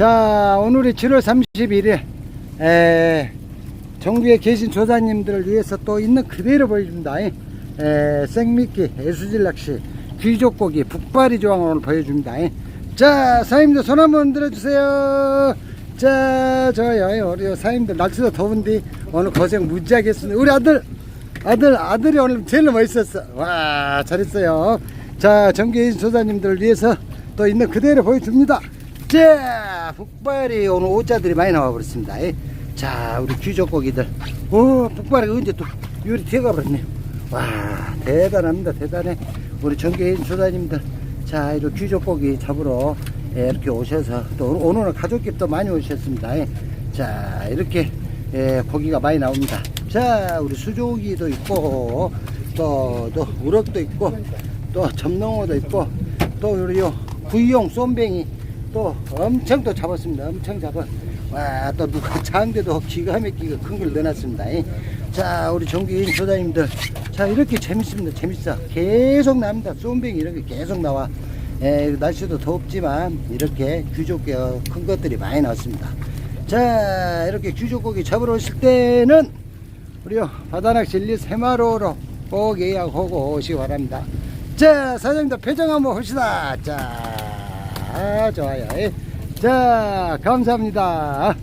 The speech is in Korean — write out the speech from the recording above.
자, 오늘이 7월 31일, 에, 정부에 계신 조사님들을 위해서 또 있는 그대로 보여줍니다. 에, 생미끼, 애수질 낚시, 귀족고기, 북발이 조항을 오늘 보여줍니다. 자, 사장님들 손 한번 들어주세요. 자, 저요, 우리 사장님들 날씨도 더운데 오늘 고생 무지하게 했습니다. 우리 아들, 아들, 아들이 오늘 제일 멋있었어. 와, 잘했어요. 자, 정계인 조사님들을 위해서 또 있는 그대로 보여줍니다. 자, 북발이 오늘 오자들이 많이 나와 버렸습니다. 자, 우리 귀족고기들. 오, 북발이 언제 또 요리 되가 버렸네요. 와, 대단합니다. 대단해. 우리 정계인 조사님들. 자, 이렇게 귀족고기 잡으러 예, 이렇게 오셔서 또 오늘은 또 많이 오셨습니다. 예. 자, 이렇게 예, 고기가 많이 나옵니다. 자, 우리 수조기도 있고 또, 또 우럭도 있고 또 점농어도 있고 또 우리 요 구이용 쏨뱅이 또 엄청 또 잡았습니다. 엄청 잡아. 와, 또 누가 장대도 기가 막히게 큰 걸 넣어놨습니다. 예. 자, 우리 정기인 조사님들. 자, 이렇게 재밌습니다. 재밌어. 계속 납니다. 쏨뱅이 이렇게 계속 나와. 예, 날씨도 덥지만 이렇게 귀족게 큰 것들이 많이 나왔습니다. 자, 이렇게 귀족고기 잡으러 오실 때는 우리요 바다낚시 1, 2, 세마로로 꼭 예약하고 오시기 바랍니다. 자, 사장님들 표정 한번 봅시다. 자, 좋아요. 예. 자, 감사합니다.